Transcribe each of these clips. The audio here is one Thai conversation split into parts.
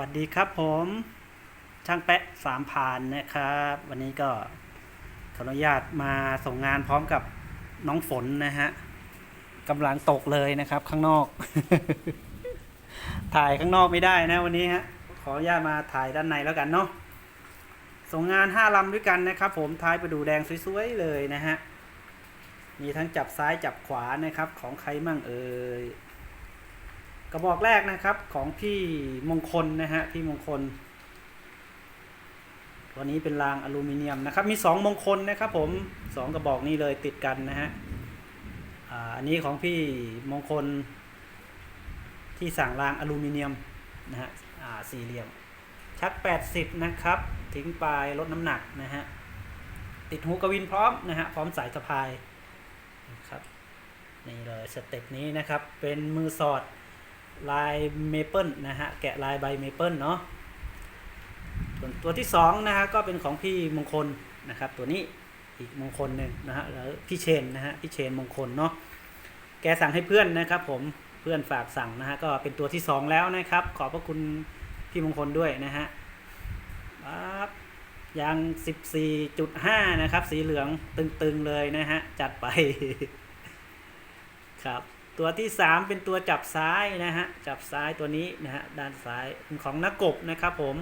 วัสดีครับผมช่างแปะสามพานนะครับ วันนี้ก็ขออนุญาตมาส่งงานพร้อมกับน้องฝนนะฮะกำลังตกเลยนะครับข้างนอก ถ่ายข้างนอกไม่ได้นะวันนี้ฮะขออนุญาตมาถ่ายด้านในแล้วกันเนาะส่งงานห้าลำด้วยกันนะครับ ผมท้ายประดูแดงสวยๆเลยนะฮะมีทั้งจับซ้ายจับขวานะครับ ของใครมั่งเอ่ย กระบอกแรกนะครับของพี่มงคลนะฮะพี่มงคล ตัวนี้เป็นรางอลูมิเนียมนะครับ มีสองมงคลนะครับผมสองกระบอกนี้เลยติดกันนะฮะอันนี้ของพี่มงคล ที่สั่งรางอลูมิเนียมนะฮะสี่เหลี่ยม ชัก 80 นะครับ ทิ้งปลายลดน้ำหนักนะฮะ ติดหูกระวินพร้อมนะฮะ พร้อมสายสะพายนะครับนี่เลยสเต็ปนี้นะครับ เป็นมือสอด ลายเมเปิลนะฮะ แกะลายใบเมเปิลเนาะส่วนตัวที่สองนะฮะก็เป็นของพี่มงคลนะครับ ตัวนี้อีกมงคลหนึ่งนะฮะแล้วพี่เชนนะฮะพี่เชนมงคลเนาะแกสั่งให้เพื่อนนะครับ ผมเพื่อนฝากสั่งนะฮะก็เป็นตัวที่สองแล้วนะครับ ขอบพระคุณพี่มงคลด้วยนะฮะปั๊บยาง 14.5 นะครับ สีเหลืองตึงๆเลยนะฮะ จัดไปครับ ตัวที่ 3 เป็นตัวจับซ้ายนะฮะ จับซ้ายตัวนี้นะฮะ ด้านซ้ายของนักกบนะครับผม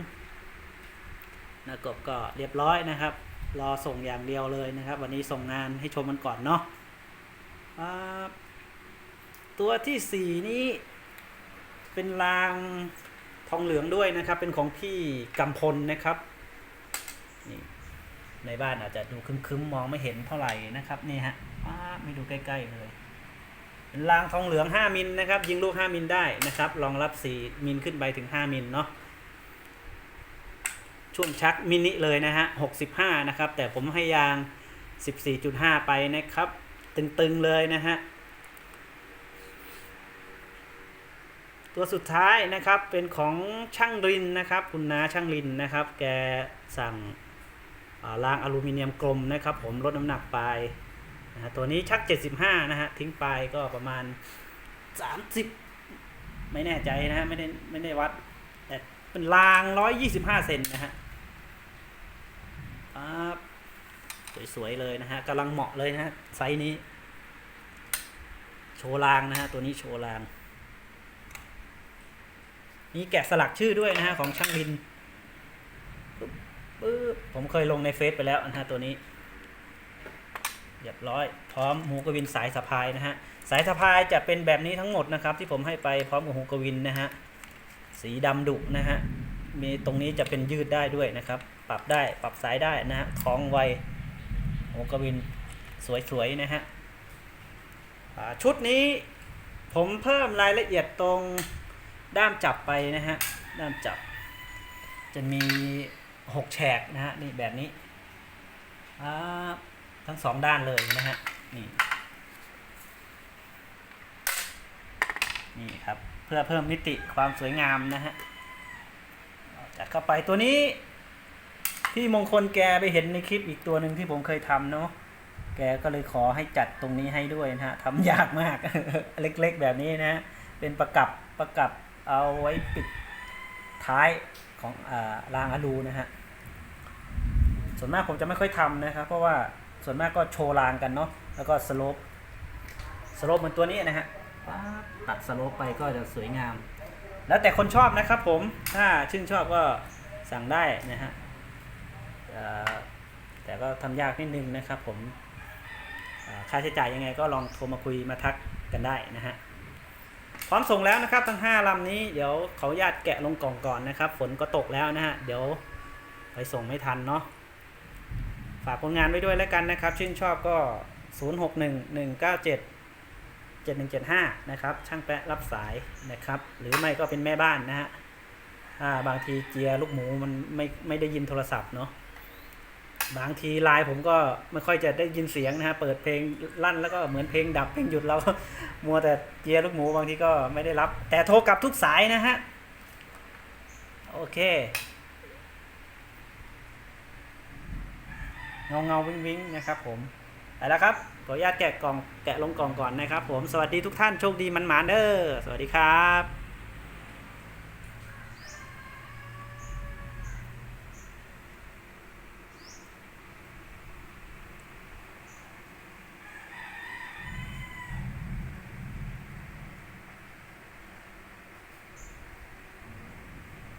นักกบก็เรียบร้อยนะครับ รอส่งอย่างเดียวเลยนะครับ วันนี้ส่งงานให้ชมมันก่อนเนาะตัวที่ 4 นี้เป็นรางทองเหลืองด้วยนะครับ เป็นของพี่กำพลนะครับนี่ในบ้านอาจจะดูคึมๆมองไม่เห็นเท่าไหร่นะครับนี่ฮะไม่ดูใกล้ ๆ เลย เป็นรางทองเหลือง 5 มิลนะครับ ยิงลูก 5 มิลได้นะครับรองรับ 4 มิลขึ้นไปถึง 5 มิลเนาะช่วงชักมินิเลยนะฮะ 65 นะครับ แต่ผมให้ยาง 14.5 ไปนะครับ ตึง ๆ เลยนะฮะ ตัวสุดท้ายนะครับเป็นของช่างรินนะครับ คุณน้าช่างรินนะครับ แกสั่งรางอลูมิเนียมกลมนะครับ ผมลดน้ำหนักไป นะตัวนี้ชัก 75 นะฮะ ทิ้งไปก็ประมาณ 30 ไม่แน่ใจนะฮะ ไม่ได้ไม่ได้วัด แต่เป็นราง 125 เซนนะฮะครับสวย ๆ เลยนะฮะกำลังเหมาะเลยนะฮะ ไซส์นี้ โชว์รางนะฮะ ตัวนี้โชว์รางมีแกะสลักชื่อด้วยนะฮะ ของช่างลินปึ๊บปึ๊บผมเคยลงในเฟซไปแล้วนะฮะ ตัวนี้ เรียบร้อย พร้อมหูกระวินสายสะพายนะฮะ สายสะพายจะเป็นแบบนี้ทั้งหมดนะครับ ที่ผมให้ไปพร้อมกับหูกระวินนะฮะ สีดำดุนะฮะ มีตรงนี้จะเป็นยืดได้ด้วยนะครับ ปรับได้ ปรับสายได้นะฮะคล้องไวหูกระวินสวยๆนะฮะชุดนี้ผมเพิ่มรายละเอียดตรงด้ามจับไปนะฮะ ด้ามจับ จะมีหกแฉกนะฮะ นี่แบบนี้อ่า ทั้งสองด้านเลยนะฮะนี่นี่ครับเพื่อเพิ่มมิติความสวยงามนะฮะจัดเข้าไปตัวนี้ ที่มงคลแกไปเห็นในคลิปอีกตัวหนึ่งที่ผมเคยทำเนาะแกก็เลยขอให้จัดตรงนี้ให้ด้วยนะฮะทำยากมาก เล็กๆแบบนี้นะ เป็นประกับประกับเอาไว้ปิดท้ายของอารางอลูนะฮะ ส่วนมากผมจะไม่ค่อยทำนะครับ เพราะว่า ส่วนมากก็โชว์รางกันเนาะแล้วก็สโลปสโลปเหมือนตัวนี้นะฮะตัดสโลปไปก็จะสวยงาม แล้วแต่คนชอบนะครับผมถ้าชื่นชอบก็สั่งได้นะฮะแต่ก็ทำยากนิดนึงนะครับผมค่าใช้จ่ายยังไงก็ลองโทรมาคุยมาทักกันได้นะฮะพร้อมส่งแล้วนะครับทั้ง 5ลำนี้เดี๋ยวเขาญาตแกะลงกล่องก่อนนะครับ ฝนก็ตกแล้วนะฮะเดี๋ยวไปส่งไม่ทันเนาะ ฝากผลงานไว้ด้วยแล้วกันนะครับ ชื่นชอบก็ 061197 7175 นะครับ ช่างแปะรับสายนะครับ หรือไม่ก็เป็นแม่บ้านนะฮะบางทีเกียร์ลูกหมูมันไม่ไม่ได้ยินโทรศัพท์เนาะบางทีไลน์ผมก็ไม่ค่อยจะได้ยินเสียงนะฮะเปิดเพลงลั่นแล้วก็เหมือนเพลงดับเพลงหยุดเรา มัวแต่เกียร์ลูกหมูบางทีก็ไม่ได้รับ แต่โทรกลับทุกสายนะฮะ โอเค เงาเงาวิงวิงนะครับผมไปแล้วครับขออนุญาตแกะกล่องแกะลงกล่องก่อนนะครับผมสวัสดีทุกท่านโชคดีมันหมานเด้อสวัสดีครับ